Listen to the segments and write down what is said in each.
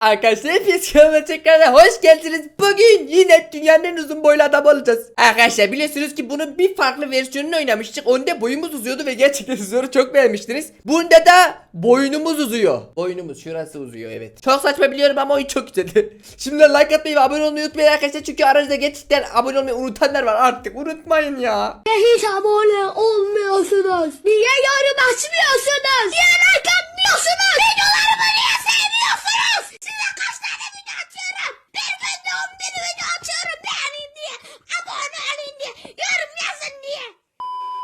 Arkadaşlar hepiniz kanalıma tekrardan hoş geldiniz. Bugün yine dünyanın en uzun boylu adam olacağız. Arkadaşlar biliyorsunuz ki bunun bir farklı versiyonunu oynamıştık. Onda boyumuz uzuyordu ve gerçekten uzuyor. Çok beğenmiştiniz. Bunda da boynumuz uzuyor. Boynumuz şurası uzuyor evet. Çok saçma biliyorum ama oyun çok güzeldi. Şimdi like atmayı ve abone olmayı unutmayın arkadaşlar. Çünkü aranızda gerçekten abone olmayı unutanlar var artık. Unutmayın ya. hiç abone olmuyorsunuz? Niye yorum açmıyorsunuz? Niye like atmıyorsunuz? Videolarımı niye sevmiyorsunuz? Size kaç tane video atıyorum? Bir günde 11 video atıyorum beğenin diye. Abone olun diye. Yorum yazın diye.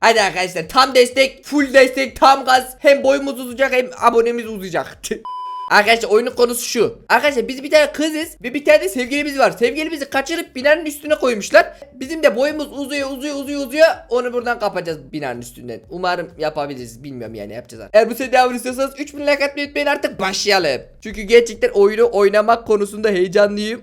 Hadi arkadaşlar tam destek, full destek, tam gaz. Hem boyumuz uzayacak hem abonemiz uzayacak. Arkadaşlar oyunun konusu şu. Arkadaşlar biz bir tane kızız ve bir tane de sevgilimiz var. Sevgilimizi kaçırıp binanın üstüne koymuşlar. Bizim de boyumuz uzuyor uzuyor uzuyor uzuyor. Onu buradan kapacağız binanın üstünden. Umarım yapabiliriz. Bilmiyorum yani yapacağız artık. Eğer bu seride devam istiyorsanız 3000 like atmayı unutmayın artık başlayalım. Çünkü gerçekten oyunu oynamak konusunda heyecanlıyım.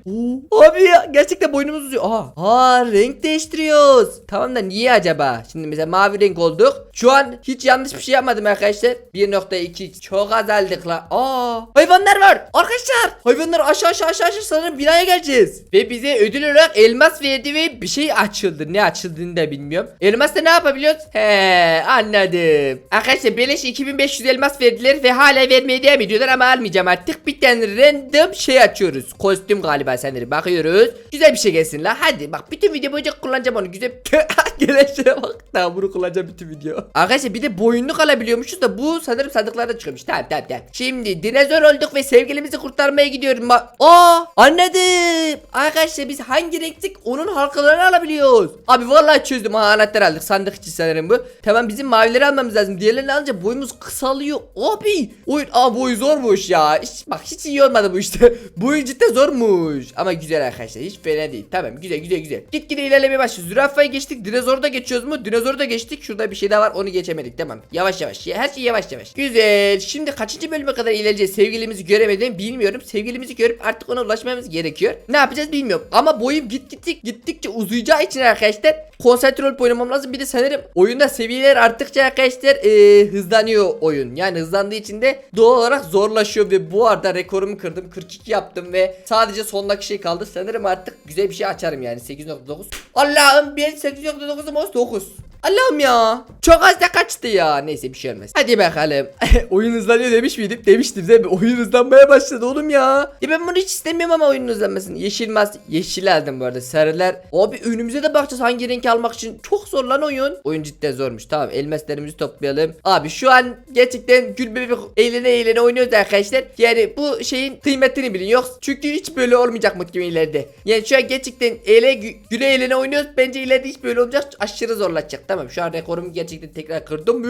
Oo, abi ya gerçekten boynumuz uzuyor. Aha. Ha renk değiştiriyoruz. Tamam da niye acaba? Şimdi mesela mavi renk olduk. Şu an hiç yanlış bir şey yapmadım arkadaşlar. 1.2 çok azaldık la. Aa hayvanlar var. Arkadaşlar hayvanlar aşağı aşağı aşağı aşağı sanırım binaya geleceğiz. Ve bize ödül olarak elmas verdi ve bir şey açıldı. Ne açıldığını da bilmiyorum. Elmasla ne yapabiliyoruz? He anladım. Arkadaşlar beleş 2500 elmas verdiler ve hala vermeye devam ediyorlar ama almayacağım artık. Bir tane random şey açıyoruz. Kostüm galiba sanırım. Bakıyoruz. Güzel bir şey gelsin la. Hadi bak bütün video boyunca kullanacağım onu. Güzel. Gelen bak. Tamam bunu kullanacağım bütün video. Arkadaşlar bir de boyunluk alabiliyormuşuz da bu sanırım sandıklarda çıkıyormuş. Tamam tamam tamam. Şimdi dinozor olduk ve sevgilimizi kurtarmaya gidiyorum. Ma Aa anladım. Arkadaşlar biz hangi renktik onun halkalarını alabiliyoruz. Abi vallahi çözdüm. Ha anahtar aldık. Sandık içi sanırım bu. Tamam bizim mavileri almamız lazım. Diğerlerini alınca boyumuz kısalıyor. Abi oyun aa boyu zormuş ya. Hiç, bak hiç iyi olmadı bu işte. bu oyun cidden zormuş. Ama güzel arkadaşlar. Hiç fena değil. Tamam güzel güzel güzel. Git gide ilerlemeye başlıyoruz. Zürafayı geçtik. Dinozoru da geçiyoruz mu? Dinozoru da geçtik. Şurada bir şey daha var. Onu geçemedik. Tamam. Yavaş yavaş. Her şey yavaş yavaş. Güzel. Şimdi kaçıncı bölüme kadar ilerleyeceğiz? Sevgilimizi göremedim. Bilmiyorum. Sevgilimizi görüp artık ona ulaşmamız gerekiyor. Ne yapacağız bilmiyorum. Ama boyum git gittik gittikçe uzayacağı için arkadaşlar konsantre olup oynamam lazım. Bir de sanırım oyunda seviyeler arttıkça arkadaşlar eee, hızlanıyor oyun. Yani hızlandığı için de doğal olarak zorlaşıyor ve bu arada rekorumu kırdım. 42 yaptım ve sadece sondaki şey kaldı. Sanırım artık güzel bir şey açarım yani 8.9. Allah'ım ben 8.9'um olsun 9. Allah'ım ya. Çok az da kaçtı ya. Neyse bir şey olmaz. Hadi bakalım. oyun hızlanıyor demiş miydim? Demiştim değil mi? Oyun hızlanmaya başladı oğlum ya. Ya ben bunu hiç istemiyorum ama oyunun hızlanmasını. Yeşil mas yeşil aldım bu arada. Sarılar. Abi önümüze de bakacağız hangi renk almak için. Çok zor lan oyun. Oyun cidden zormuş. Tamam elmaslarımızı toplayalım. Abi şu an gerçekten gül bebek eğlene eğlene oynuyoruz arkadaşlar. Yani bu şeyin kıymetini bilin. Yok çünkü hiç böyle olmayacak muhtemelen ileride. Yani şu an gerçekten eğle gü- güle eğlene oynuyoruz. Bence ileride hiç böyle olmayacak. Aşırı zorlaşacak. Tamam şu an rekorumu gerçekten tekrar kırdım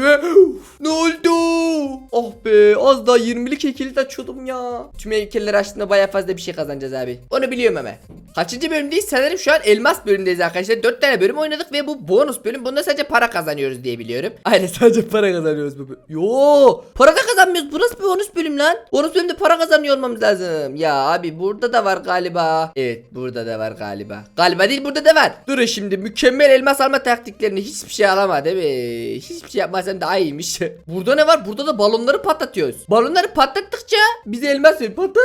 ne oldu? Oh be az daha 20'lik heykeli açıyordum ya. Tüm heykelleri açtığında baya fazla bir şey kazanacağız abi. Onu biliyorum hemen. Kaçıncı bölümdeyiz? Sanırım şu an elmas bölümdeyiz arkadaşlar. 4 tane bölüm oynadık ve bu bonus bölüm. Bunda sadece para kazanıyoruz diye biliyorum. Aynen sadece para kazanıyoruz bu. Yo, para da kazanmıyoruz. Bu nasıl bir bonus bölüm lan? Bonus bölümde para kazanıyor olmamız lazım. Ya abi burada da var galiba. Evet burada da var galiba. Galiba değil burada da var. Durun şimdi mükemmel elmas alma taktiklerini hiçbir şey alama değil mi? Hiçbir şey yapmasan daha iyiymiş. burada ne var? Burada da balonları patlatıyoruz. Balonları patlattıkça bize elmas veriyor. Patladı.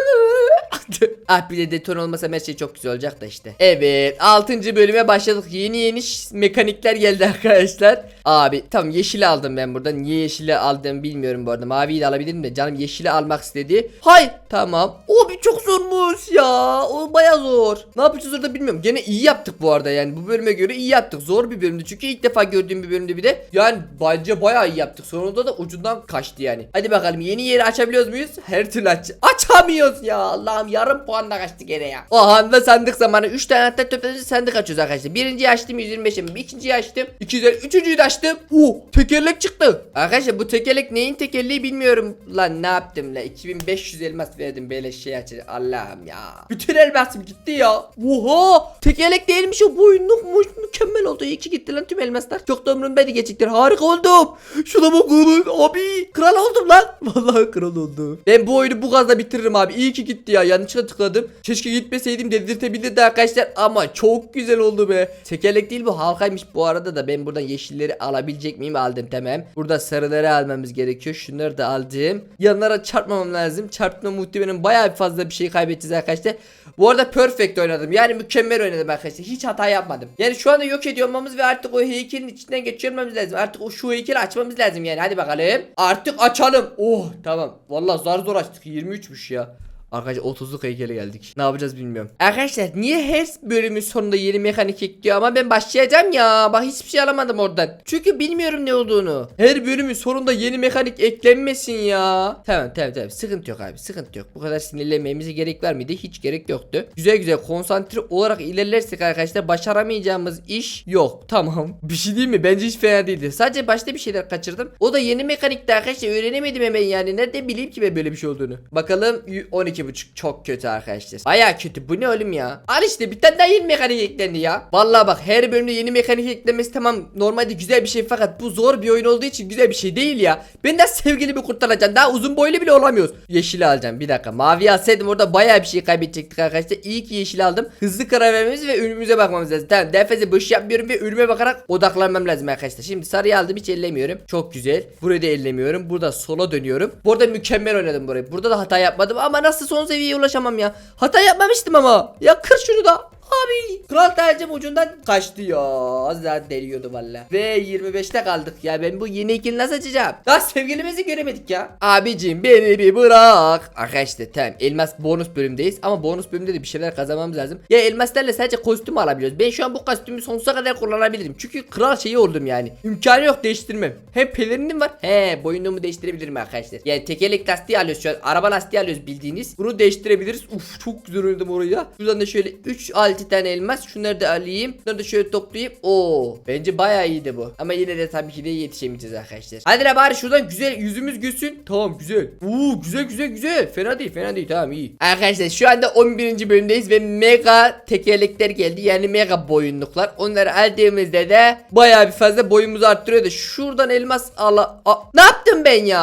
ah bir de deton olmasa her şey çok güzel olacak da işte. Evet 6. bölüme başladık. Yeni yeni mekanikler geldi arkadaşlar. Abi tamam yeşili aldım ben burada. Niye yeşili aldım bilmiyorum bu arada. Maviyi de alabilirim de canım yeşili almak istedi. Hay tamam. Abi çok zormuş ya. O baya zor. Ne yapacağız orada bilmiyorum. Gene iyi yaptık bu arada yani. Bu bölüme göre iyi yaptık. Zor bir bölümdü. Çünkü ilk defa gördüğüm bir bölümdü bir de. Yani bence baya iyi yaptık. Sonunda da ucundan kaçtı yani. Hadi bakalım yeni yeri açabiliyoruz muyuz? Her türlü aç açamıyoruz ya. Allah'ım yarım puanla kaçtı gene ya. O anda sandık zamanı 3 tane hatta topladığımız sandık açıyoruz arkadaşlar. Birinciyi açtım 125 yapım. İkinciyi açtım 250. Üçüncüyü de açtım. Uh tekerlek çıktı. Arkadaşlar bu tekerlek neyin tekerleği bilmiyorum. Lan ne yaptım la 2500 elmas verdim böyle şey açır. Allah'ım ya. Bütün elmasım gitti ya. Oha tekerlek değilmiş o boyunlukmuş. Mükemmel oldu. İyi ki gitti lan tüm elmaslar. Çok da umurumdaydı gerçekten. Harika oldum. Şuna bak oğlum abi. Kral oldum lan. Vallahi kral oldum. Ben bu oyunu bu gazla bitiririm abi. İyi ki gitti ya. yanlışlıkla tıkladım. Keşke gitmeseydim dedirtebilirdi arkadaşlar ama çok güzel oldu be. Tekerlek değil bu halkaymış bu arada da ben buradan yeşilleri alabilecek miyim aldım tamam. Burada sarıları almamız gerekiyor. Şunları da aldım. Yanlara çarpmamam lazım. Çarpma muhtemelen bayağı fazla bir şey kaybedeceğiz arkadaşlar. Bu arada perfect oynadım. Yani mükemmel oynadım arkadaşlar. Hiç hata yapmadım. Yani şu anda yok ediyor ve artık o heykelin içinden geçirmemiz lazım. Artık o şu heykeli açmamız lazım yani. Hadi bakalım. Artık açalım. Oh tamam. Vallahi zar zor açtık. 23'müş ya. Arkadaşlar 30'luk heykele geldik. Ne yapacağız bilmiyorum. Arkadaşlar niye her bölümün sonunda yeni mekanik ekliyor ama ben başlayacağım ya. Bak hiçbir şey alamadım oradan. Çünkü bilmiyorum ne olduğunu. Her bölümün sonunda yeni mekanik eklenmesin ya. Tamam tamam tamam sıkıntı yok abi sıkıntı yok. Bu kadar sinirlenmemize gerek var mıydı? Hiç gerek yoktu. Güzel güzel konsantre olarak ilerlersek arkadaşlar başaramayacağımız iş yok. Tamam. Bir şey değil mi? Bence hiç fena değildi. Sadece başta bir şeyler kaçırdım. O da yeni mekanikti arkadaşlar. Öğrenemedim hemen yani. Nerede bileyim ki ben böyle bir şey olduğunu. Bakalım 12 buçuk çok kötü arkadaşlar. Baya kötü. Bu ne oğlum ya? Al işte bir tane daha yeni mekanik eklendi ya. Vallahi bak her bölümde yeni mekanik eklemesi tamam normalde güzel bir şey fakat bu zor bir oyun olduğu için güzel bir şey değil ya. Ben de sevgilimi kurtaracağım. Daha uzun boylu bile olamıyoruz. Yeşili alacağım. Bir dakika. Mavi alsaydım orada baya bir şey kaybedecektik arkadaşlar. İyi ki yeşil aldım. Hızlı karar vermemiz ve önümüze bakmamız lazım. Tamam. Fazla boş yapmıyorum ve önüme bakarak odaklanmam lazım arkadaşlar. Şimdi sarıyı aldım hiç ellemiyorum. Çok güzel. Burayı da ellemiyorum. Burada sola dönüyorum. Burada mükemmel oynadım burayı. Burada da hata yapmadım ama nasıl son seviyeye ulaşamam ya. Hata yapmamıştım ama. Ya kır şunu da. Abi kral tacım ucundan kaçtı ya. Az daha deliyordu valla. Ve 25'te kaldık ya. Ben bu yeni ikili nasıl açacağım? Daha sevgilimizi göremedik ya. Abicim beni bir bırak. Arkadaşlar tamam elmas bonus bölümdeyiz. Ama bonus bölümde de bir şeyler kazanmamız lazım. Ya elmaslarla sadece kostüm alabiliyoruz. Ben şu an bu kostümü sonsuza kadar kullanabilirim. Çünkü kral şeyi oldum yani. İmkanı yok değiştirmem. Hem pelerinim var. He boyunluğumu değiştirebilirim arkadaşlar. Yani tekerlek lastiği alıyoruz şu an. Araba lastiği alıyoruz bildiğiniz. Bunu değiştirebiliriz. Uf çok güzel oynadım orayı. Şuradan da şöyle 3 6 tane elmas. Şunları da alayım. Bunları da şöyle toplayayım. Oo bence bayağı iyiydi bu. Ama yine de tabii ki de yetişemeyeceğiz arkadaşlar. Hadi la bari şuradan güzel yüzümüz gülsün. Tamam güzel. Oo güzel güzel güzel. Fena değil fena değil tamam iyi. Arkadaşlar şu anda 11. bölümdeyiz ve mega tekerlekler geldi. Yani mega boyunluklar. Onları aldığımızda da bayağı bir fazla boyumuzu arttırıyor da şuradan elmas ala... Ne yaptım ben ya?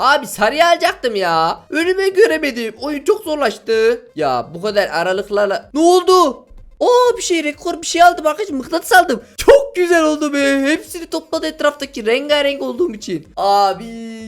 Abi sarıyı alacaktım ya. Önüme göremedim. Oyun çok zorlaştı. Ya bu kadar aralıklarla... Ne oldu? Oo bir şey rekor bir şey aldım arkadaşlar mıknatıs aldım. Çok güzel oldu be. Hepsini topladı etraftaki rengarenk olduğum için. Abi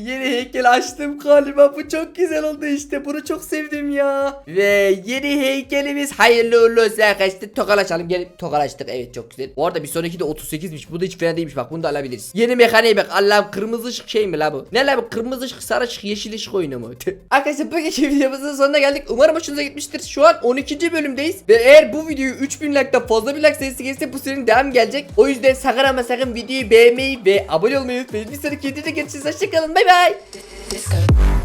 yeni heykel açtım galiba. Bu çok güzel oldu işte. Bunu çok sevdim ya. Ve yeni heykelimiz hayırlı uğurlu olsun arkadaşlar. Tokalaşalım. Gelip tokalaştık. Evet çok güzel. Bu arada bir sonraki de 38'miş. Bu da hiç fena değilmiş. Bak bunu da alabiliriz. Yeni mekaniğe bak. Allah'ım kırmızı ışık şey mi la bu? Ne la bu? Kırmızı ışık, sarı ışık, yeşil ışık oyunu mu? arkadaşlar bugünkü videomuzun sonuna geldik. Umarım hoşunuza gitmiştir. Şu an 12. bölümdeyiz. Ve eğer bu videoyu 3000 like'da fazla bir like sayısı gelirse bu serinin devam gelecek. O yüzden sakın ama sakın videoyu beğenmeyi ve abone olmayı unutmayın. Bir sonraki videoda görüşürüz. Hoşçakalın. Bay bay. Bye. Disco.